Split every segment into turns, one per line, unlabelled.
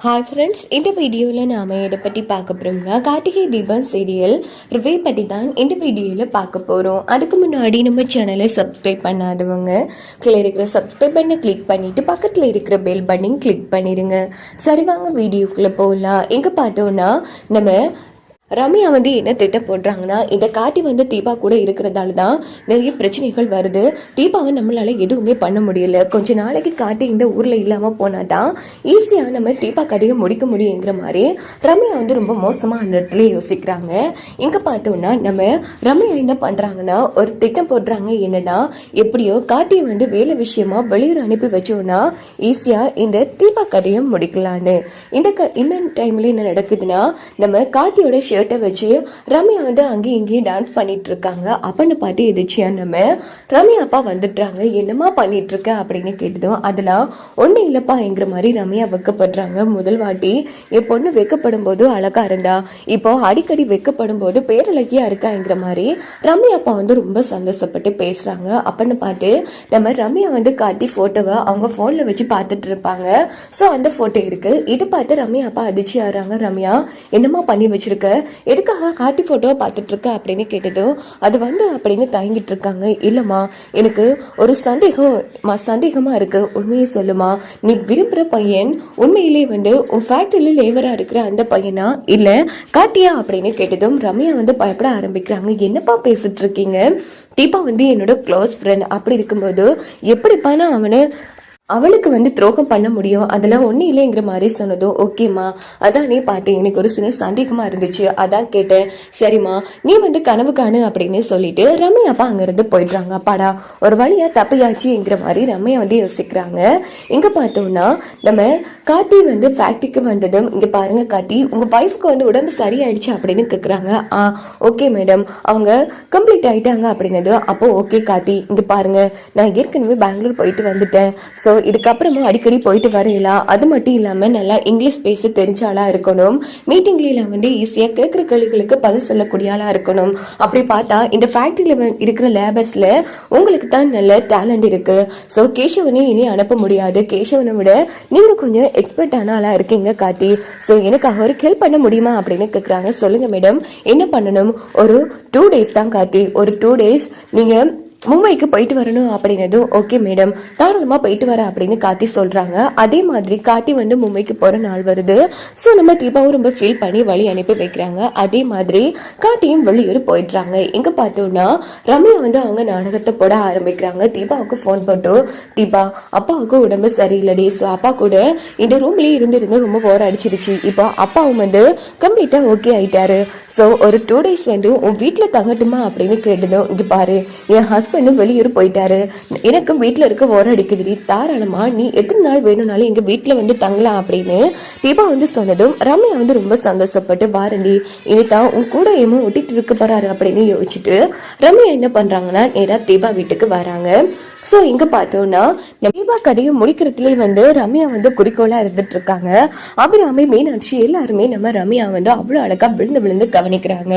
Hi friends இந்த வீடியோவில் நாம் எதை பற்றி பார்க்க போகிறோம்னா கார்த்திகை தீபம் சீரியல் ரிவே பற்றி தான் இந்த வீடியோவில் பார்க்க போகிறோம் அதுக்கு முன்னாடி நம்ம சேனலை சப்ஸ்கிரைப் பண்ணாதவங்க கீழே இருக்கிற சப்ஸ்கிரைப் பண்ணை கிளிக் பண்ணிவிட்டு பக்கத்தில் இருக்கிற பெல் பட்டன் கிளிக் பண்ணிடுங்க சரி வாங்க வீடியோக்குள்ளே போகலாம் எங்கே பார்த்தோன்னா நம்ம ரம்யா வந்து என்ன திட்டம் போடுறாங்கன்னா இதை காட்டி வந்து தீபா கூட இருக்கிறதால தான் நிறைய பிரச்சனைகள் வருது. தீபாவை நம்மளால எதுவுமே பண்ண முடியல. கொஞ்ச நாளைக்கு காட்டி இந்த ஊரில் இல்லாமல் போனால் தான் ஈஸியாக நம்ம தீபா கதையை முடிக்க முடியுங்கிற மாதிரி ரம்யா வந்து ரொம்ப மோசமாக அந்த இடத்துல யோசிக்கிறாங்க. இங்கே பார்த்தோன்னா நம்ம ரம்யா என்ன பண்ணுறாங்கன்னா ஒரு திட்டம் போடுறாங்க. என்னன்னா எப்படியோ காட்டியை வந்து வேலை விஷயமா வெளியூர் அனுப்பி வச்சோன்னா ஈஸியாக இந்த தீபா கதையை முடிக்கலான்னு. இந்த க இந்த டைமில் என்ன நடக்குதுன்னா நம்ம காத்தியோட ஷர்ட்டை வச்சு ரம்யா வந்து அங்கேயும் இங்கேயும் டான்ஸ் பண்ணிட்டு இருக்காங்க அப்பன்னு பார்த்து எதிர்ச்சியா நம்ம ரம்யா அப்பா வந்துடுறாங்க. என்னம்மா பண்ணிட்டு இருக்க அப்படின்னு கேட்டதும் அதெல்லாம் ஒன்றும் இல்லைப்பாங்கிற மாதிரி ரம்யா வெக்கப்படுறாங்க. முதல் வாட்டி என் பொண்ணு வெக்கப்படும் போது அழகா இருந்தா. இப்போ அடிக்கடி வெக்கப்படும் போது பேரழகியா இருக்காங்கிற மாதிரி ரம்யா அப்பா வந்து ரொம்ப சந்தோஷப்பட்டு பேசுறாங்க. அப்படின்னு பார்த்து நம்ம ரம்யா வந்து காட்டி ஃபோட்டோவை அவங்க ஃபோனில் வச்சு பார்த்துட்டு இருப்பாங்க ஸோ அந்த ஃபோட்டோ இருக்கு. இது பார்த்து ரம்யா அப்பா அதிர்ச்சி ஆடுறாங்க ரம்யா என்னம்மா பண்ணி வச்சிருக்க? எதுக்காக காட்டி ஃபோட்டோவை பார்த்துட்ருக்க அப்படின்னு கேட்டதும் அது வந்து அப்படின்னு தயங்கிட்டு இருக்காங்க. இல்லைம்மா எனக்கு ஒரு சந்தேகம் சந்தேகமாக இருக்குது உண்மையை சொல்லுமா. நீ விரும்புகிற பையன் உண்மையிலே வந்து உன் ஃபேக்ட்ரியில் லேவராக இருக்கிற அந்த பையனா? இல்லை காட்டியா? அப்படின்னு கேட்டதும் ரம்யா வந்து பயப்பட ஆரம்பிக்கிறாங்க. என்னப்பா பேசிட்டு இருக்கீங்க தீபா வந்து என்னோட க்ளோஸ் ஃப்ரெண்ட் அப்படி இருக்கும்போது எப்படிப்பா நான் அவனை அவளுக்கு வந்து துரோகம் பண்ண முடியும். அதெல்லாம் ஒன்றும் இல்லைங்கிற மாதிரி சொன்னதும் ஓகேம்மா அதானே பார்த்தேன். எனக்கு ஒரு சின்ன சந்தேகமாக இருந்துச்சு. அதான் கேட்டேன். சரிம்மா நீ வந்து கனவு காணு அப்படின்னு சொல்லிட்டு ரம்யா அப்பா அங்கேருந்து போயிடுறாங்க. அப்பாடா ஒரு வழியாக தப்பையாச்சுங்கிற மாதிரி ரம்யா வந்து யோசிக்கிறாங்க. இங்கே பார்த்தோம்னா நம்ம கார்த்தி வந்து ஃபேக்ட்ரிக்கு வந்ததும் இங்கே பாருங்க கார்த்தி உங்கள் ஒய்ஃபுக்கு வந்து உடம்பு சரியாயிடுச்சு அப்படின்னு கேட்குறாங்க ஆ ஓகே மேடம். அவங்க கம்ப்ளீட் ஆகிட்டாங்க அப்படின்னது அப்போது ஓகே கார்த்தி இங்கே பாருங்கள் நான் ஏற்கனவே பெங்களூர் போயிட்டு வந்துட்டேன். ஸோ இதுக்கப்புறமா அடிக்கடி போயிட்டு வரையலாம் அது மட்டும் இல்லாமல் நல்லா இங்கிலீஷ் பேச தெரிஞ்ச ஆளாக இருக்கணும். மீட்டிங்லாம் வந்து ஈஸியாக கேட்குற கேள்விகளுக்கு பதில் சொல்லக்கூடிய ஆளாக இருக்கணும். அப்படி பார்த்தா இந்த ஃபேக்ட்ரியில் இருக்கிற லேபர்ஸில் உங்களுக்கு தான் நல்ல டேலண்ட் இருக்கு. ஸோ கேசவனை இனி அனுப்ப முடியாது. கேசவனை விட நீங்கள் கொஞ்சம் எக்ஸ்பர்ட்டான ஆளாக இருக்கீங்க காத்தி ஸோ எனக்கு அவருக்கு ஹெல்ப் பண்ண முடியுமா அப்படின்னு கேட்குறாங்க சொல்லுங்க மேடம் என்ன பண்ணணும்? ஒரு டூ டேஸ் தான் காத்தி ஒரு டூ டேஸ் நீங்கள் மும்பைக்கு போயிட்டு வரணும் அப்படின்னதும் ஓகே மேடம் தாராளமாக போயிட்டு வர அப்படின்னு காத்தி சொல்கிறாங்க அதே மாதிரி காத்தி வந்து மும்பைக்கு போகிற நாள் வருது. ஸோ நம்ம தீபாவும் ரொம்ப ஃபீல் பண்ணி வழி அனுப்பி வைக்கிறாங்க. அதே மாதிரி காத்தியும் வெளியூர் போயிடுறாங்க. எங்கே பார்த்தோம்னா ரம்யா வந்து அவங்க நாடகத்தை போட ஆரம்பிக்கிறாங்க. தீபாவுக்கு ஃபோன் போட்டு தீபா அப்பாவுக்கு உடம்பு சரியில்லடி. ஸோ அப்பா கூட இந்த ரூம்லேயே இருந்து இருந்து ரொம்ப போர் அடிச்சிருச்சு. இப்போ அப்பாவும் வந்து கம்ப்ளீட்டாக ஓகே ஆயிட்டாரு. ஸோ ஒரு டூ டேஸ் வந்து உன் வீட்டில் தங்கட்டுமா? அப்படின்னு கேட்டதும் இங்கே பாரு என் ஹஸ்பண்டும் வெளியூர் போயிட்டாரு. எனக்கும் வீட்டில் இருக்க ஓர அடிக்குதுடி. தாராளமா நீ எத்தனை நாள் வேணும்னாலும் எங்கள் வீட்டில் வந்து தங்கலாம் அப்படின்னு தீபா வந்து சொன்னதும் ரம்யா வந்து ரொம்ப சந்தோஷப்பட்டு வாரண்டி இனிதா உன் கூட ஏமோ ஒட்டிட்டு இருக்க போறாரு அப்படின்னு யோசிச்சுட்டு ரம்யா என்ன பண்ணுறாங்கன்னா நேராக தீபா வீட்டுக்கு வராங்க. ஸோ இங்கே பார்த்தோம்னா நம்ம தீபா கதையை முடிக்கிறதுலே வந்து ரம்யா வந்து குறிக்கோளாக இருந்துட்டு இருக்காங்க அபிராமி மீனாட்சி எல்லாருமே நம்ம ரம்யா வந்து அவ்வளோ அழகாக விழுந்து விழுந்து கவனிக்கிறாங்க.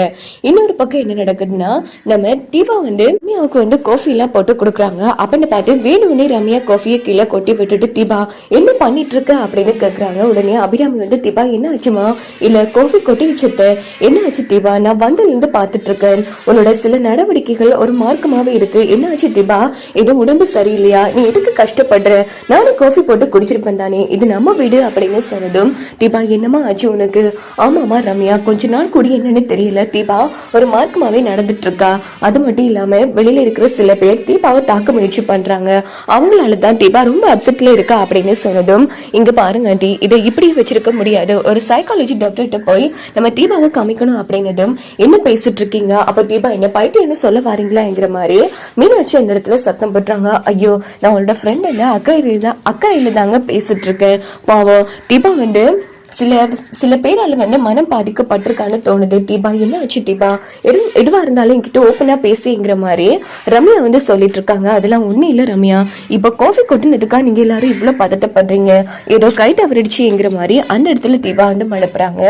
இன்னொரு பக்கம் என்ன நடக்குதுன்னா நம்ம தீபா வந்து ரம்யாவுக்கு வந்து காஃபிலாம் போட்டு கொடுக்குறாங்க. அப்படின்னு பார்த்து வேணும்னே ரம்யா காஃபியை கீழே கொட்டி விட்டுட்டு தீபா என்ன பண்ணிட்டு இருக்க அப்படின்னு கேட்குறாங்க உடனே அபிராமி வந்து தீபா என்ன ஆச்சுமா இல்லை காஃபி கொட்டி வச்சுட்டு என்ன ஆச்சு தீபா? நான் வந்ததுலேருந்து பார்த்துட்டு இருக்கேன் உன்னோட சில நடவடிக்கைகள் ஒரு மார்க்கமாகவே இருக்கு. என்ன ஆச்சு தீபா? ஏதோ உடல் உடம்பு சரியில்லையா? நீ எதுக்கு கஷ்டப்படுற? நானும் காஃபி போட்டு குடிச்சிருப்பேன் தானே. இது நம்ம வீடு அப்படின்னு சொன்னதும் தீபா என்னமா ஆச்சு உனக்கு? ஆமாமா ரம்யா கொஞ்ச நாள் கூடி என்னன்னு தெரியல. தீபா ஒரு மார்க்கமாவே நடந்துட்டு இருக்கா அது மட்டும் இல்லாம வெளியில இருக்கிற சில பேர் தீபாவை தாக்க முயற்சி பண்றாங்க. அவங்களால தான் தீபா ரொம்ப அப்செட்ல இருக்கா அப்படின்னு சொன்னதும் இங்க பாருங்க ஆண்டி இதை இப்படி வச்சிருக்க முடியாது. ஒரு சைக்காலஜி டாக்டர்கிட்ட போய் நம்ம தீபாவை காமிக்கணும் அப்படின்னதும் என்ன பேசிட்டு இருக்கீங்க? அப்ப தீபா என்ன பைத்தியம்னு சொல்ல வரீங்களாங்கிற மாதிரி மீனாட்சி அந்த இடத்துல சத்தம் போட்டுறாங்க. ஐயோ நான் உங்களோட ஃப்ரெண்ட் இல்லை அக்கா இல்ல அக்கா இல்லை தாங்க பேசிகிட்ருக்கேன் பாவம் தீபா வந்து சில சில பேரால் வந்து மனம் பாதிக்கப்பட்டிருக்கான்னு தோணுது. தீபா என்ன ஆச்சு தீபா? எது எதுவாக இருந்தாலும் என்கிட்ட ஓப்பனாக பேசிங்கிற மாதிரி ரம்யா வந்து சொல்லிட்டு இருக்காங்க அதெல்லாம் ஒன்றும் இல்லை ரம்யா. இப்போ காஃபி கொட்டினதுக்காக நீங்கள் எல்லாரும் இவ்வளோ பதட்டப்படுறீங்க? ஏதோ கை தவறிடுச்சுங்கிற மாதிரி அந்த இடத்துல தீபா வந்து மடப்புறாங்க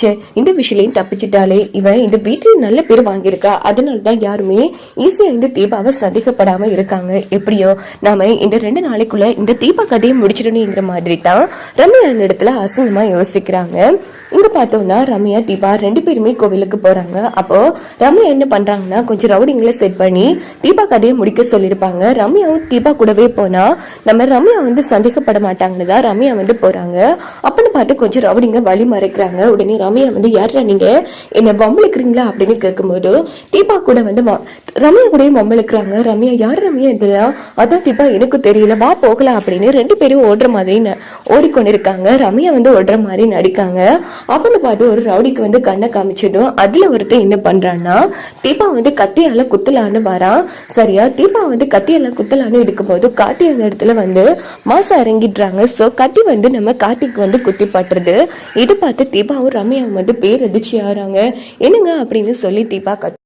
சே இந்த விஷயலையும் தப்பிச்சிட்டாலே இவன் இந்த வீட்டில் நல்ல பேர் வாங்கியிருக்கா. அதனால தான் யாருமே ஈஸியாக இந்த தீபாவை சந்தேகப்படாமல் இருக்காங்க. எப்படியோ நாம இந்த ரெண்டு நாளைக்குள்ள இந்த தீபா கதையை முடிச்சிடணுங்கிற மாதிரி தான் ரம்யா அந்த இடத்துல அசிங்கமாக யோசி யோசிக்கிறாங்க இங்கே பார்த்தோம்னா ரம்யா தீபா ரெண்டு பேருமே கோவிலுக்கு போறாங்க. அப்போ ரம்யா என்ன பண்றாங்கன்னா கொஞ்சம் ரவுடிங்களை செட் பண்ணி தீபா கதையை முடிக்க சொல்லியிருப்பாங்க. ரம்யாவும் தீபா கூடவே போனா நம்ம ரம்யா வந்து சந்தேகப்பட மாட்டாங்கன்னு தான் ரம்யா வந்து போறாங்க. அப்பன்னு பார்த்து கொஞ்சம் ரவுடிங்க வழி மறைக்கிறாங்க. உடனே ரம்யா வந்து யாரா நீங்க? என்ன வம்பளுக்குறீங்களா அப்படின்னு கேட்கும்போது தீபா கூட வந்து ரம்யா கூடயும் வம்பளுக்குறாங்க ரம்யா யார் ரம்யா இதெல்லாம் அதான் தீபா எனக்கு தெரியல. வா போகலாம். அப்படின்னு ரெண்டு பேரும் ஓடுற மாதிரி ந- ஓடிக்கொண்டிருக்காங்க. ரம்யா வந்து ஓடுற மாதிரி நடிக்காங்க. அப்படின்னு பார்த்து ஒரு ரவுடிக்கு வந்து கண்ணை காமிச்சதும் அதுல ஒருத்தர் என்ன பண்றான்னா தீபா வந்து கத்தியால குத்தலான்னு வரான். சரியா? தீபா வந்து கத்தியால குத்தலான்னு எடுக்கும்போது காத்தி அந்த இடத்துல வந்து மாசம் இறங்கிடுறாங்க சோ கத்தி வந்து நம்ம காத்திக்கு வந்து குத்தி பட்டுறது. இது பார்த்து தீபாவும் ரம்யாவும் வந்து பேர் அதிர்ச்சி ஆறாங்க என்னங்க அப்படின்னு சொல்லி தீபா கத்